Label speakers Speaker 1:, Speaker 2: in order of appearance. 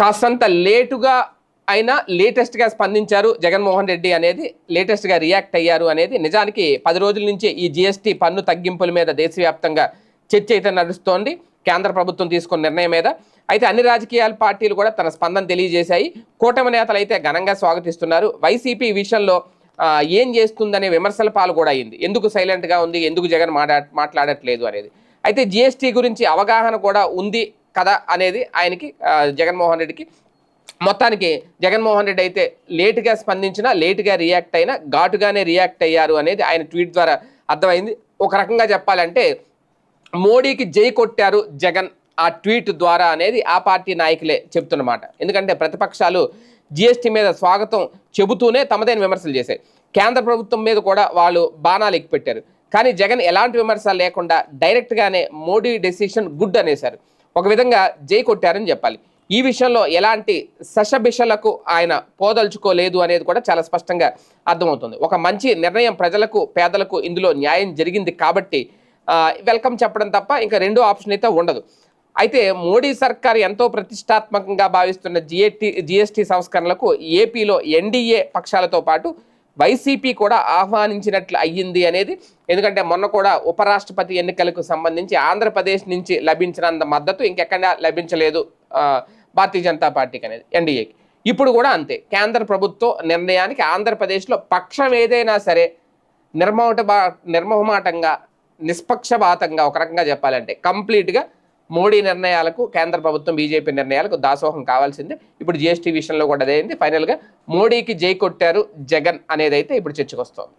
Speaker 1: కాస్తంత లేటుగా అయినా లేటెస్ట్గా స్పందించారు జగన్మోహన్ రెడ్డి అనేది లేటెస్ట్గా రియాక్ట్ అయ్యారు అనేది నిజానికి పది రోజుల నుంచి ఈ జిఎస్టీ పన్ను తగ్గింపుల మీద దేశవ్యాప్తంగా చర్చ అయితే నడుస్తోంది కేంద్ర ప్రభుత్వం తీసుకున్న నిర్ణయం మీద. అయితే అన్ని రాజకీయాల పార్టీలు కూడా తన స్పందన తెలియజేశాయి. కూటమి నేతలు అయితే ఘనంగా స్వాగతిస్తున్నారు. వైసీపీ విషయంలో ఏం చేస్తుందనే విమర్శల పాలు కూడా అయింది. ఎందుకు సైలెంట్గా ఉంది? ఎందుకు జగన్ మాట్లా మాట్లాడట్లేదు అనేది. అయితే జిఎస్టీ గురించి అవగాహన కూడా ఉంది కదా అనేది ఆయనకి జగన్మోహన్ రెడ్డికి. మొత్తానికి జగన్మోహన్ రెడ్డి అయితే లేటుగా స్పందించినా లేటుగా రియాక్ట్ అయినా ఘాటుగానే రియాక్ట్ అయ్యారు అనేది ఆయన ట్వీట్ ద్వారా అర్థమైంది. ఒక రకంగా చెప్పాలంటే మోడీకి జై కొట్టారు జగన్ ఆ ట్వీట్ ద్వారా అనేది ఆ పార్టీ నాయకులే చెప్తున్నమాట ఎందుకంటే ప్రతిపక్షాలు జిఎస్టీ మీద స్వాగతం చెబుతూనే తమదైన విమర్శలు చేశాయి. కేంద్ర ప్రభుత్వం మీద కూడా వాళ్ళు బాణాలు ఎక్కిపెట్టారు. కానీ జగన్ ఎలాంటి విమర్శలు లేకుండా డైరెక్ట్గానే మోడీ డెసిషన్ గుడ్ అనేశారు. ఒక విధంగా జై కొట్టారని చెప్పాలి. ఈ విషయంలో ఎలాంటి సశబిషలకు ఆయన పోదలుచుకోలేదు అనేది కూడా చాలా స్పష్టంగా అర్థమవుతుంది. ఒక మంచి నిర్ణయం ప్రజలకు పేదలకు ఇందులో న్యాయం జరిగింది కాబట్టి వెల్కమ్ చెప్పడం తప్ప ఇంకా రెండో ఆప్షన్ అయితే ఉండదు. అయితే మోడీ సర్కార్ ఎంతో ప్రతిష్టాత్మకంగా భావిస్తున్న జిఎస్టీ జిఎస్టీ సంస్కరణలకు ఏపీలో ఎన్డీఏ పక్షాలతో పాటు వైసీపీ కూడా ఆహ్వానించినట్లు అయ్యింది అనేది ఎందుకంటే మొన్న కూడా ఉపరాష్ట్రపతి ఎన్నికలకు సంబంధించి ఆంధ్రప్రదేశ్ నుంచి లభించినంత మద్దతు ఇంకెక్కడా లభించలేదు భారతీయ జనతా పార్టీకి అనేది ఎన్డీఏకి. ఇప్పుడు కూడా అంతే కేంద్ర ప్రభుత్వ నిర్ణయానికి ఆంధ్రప్రదేశ్లో పక్షం ఏదైనా సరే నిర్మోట నిర్మోహమాటంగా నిష్పక్షపాతంగా ఒక రకంగా చెప్పాలంటే కంప్లీట్గా మోడీ నిర్ణయాలకు కేంద్ర ప్రభుత్వం బీజేపీ నిర్ణయాలకు దాసోహం కావాల్సిందే. ఇప్పుడు జిఎస్టీ విషయంలో కూడా అదే ఫైనల్గా మోడీకి జై కొట్టారు జగన్ అనేది అయితే ఇప్పుడు వస్తుంది.